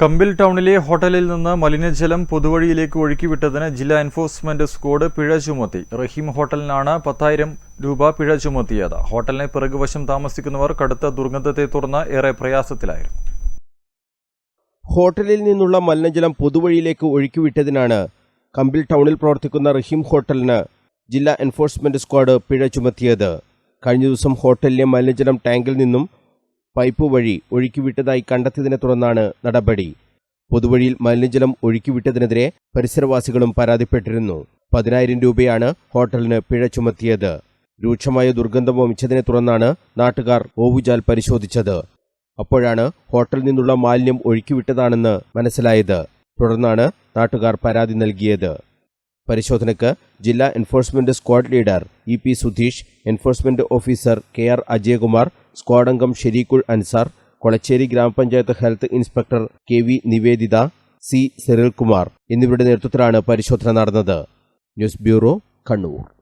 കമ്പിൽ ടൗണിലെ ഹോട്ടലിൽ നിന്ന് മലിനജലം പൊതുവഴിയിലേക്ക് ഒഴുക്കിവിട്ടതിന് ജില്ലാ എൻഫോഴ്സ്മെന്റ് സ്ക്വാഡ് പിഴ ചുമത്തി. റഹീം ഹോട്ടലിനാണ് പത്തായിരം രൂപ പിഴ ചുമത്തിയത്. ഹോട്ടലിന് പിറകുവശം താമസിക്കുന്നവർ കടുത്ത ദുർഗന്ധത്തെ തുടർന്ന് ഏറെ പ്രയാസത്തിലായിരുന്നു. ഹോട്ടലിൽ നിന്നുള്ള മലിനജലം പൊതുവഴിയിലേക്ക് ഒഴുക്കിവിട്ടതിനാണ് കമ്പിൽ ടൗണിൽ പ്രവർത്തിക്കുന്ന റഹീം ഹോട്ടലിന് ജില്ലാ എൻഫോഴ്സ്മെന്റ് സ്ക്വാഡ് പിഴ ചുമത്തിയത്. കഴിഞ്ഞ ദിവസം ഹോട്ടലിലെ മലിനജലം ടാങ്കിൽ നിന്നും പൈപ്പ് വഴി ഒഴുക്കിവിട്ടതായി കണ്ടെത്തിയതിനെ തുടർന്നാണ് നടപടി. പൊതുവഴിയിൽ മലിനജലം ഒഴുക്കിവിട്ടതിനെതിരെ പരിസരവാസികളും പരാതിപ്പെട്ടിരുന്നു. പതിനായിരം രൂപയാണ് ഹോട്ടലിന് പിഴ ചുമത്തിയത്. രൂക്ഷമായ ദുർഗന്ധം വമിച്ചതിനെ തുടർന്നാണ് നാട്ടുകാർ ഓവുചാൽ പരിശോധിച്ചത്. അപ്പോഴാണ് ഹോട്ടലിൽ നിന്നുള്ള മാലിന്യം ഒഴുക്കിവിട്ടതാണെന്ന് മനസ്സിലായത്. തുടർന്നാണ് നാട്ടുകാർ പരാതി നൽകിയത്. പരിശോധനയ്ക്ക് ജില്ലാ enforcement squad leader E P Sudheesh enforcement officer K R Ajayakumar squad അംഗം ഷെരീഖുൾ അൻസാർ കൊളച്ചേരി ഗ്രാമപഞ്ചായത്ത് health inspector K V Niveditha C Serilkumar എന്നിവരുടെ നേതൃത്വത്തിലാണ് പരിശോധന നടന്നത്. News bureau Kannur.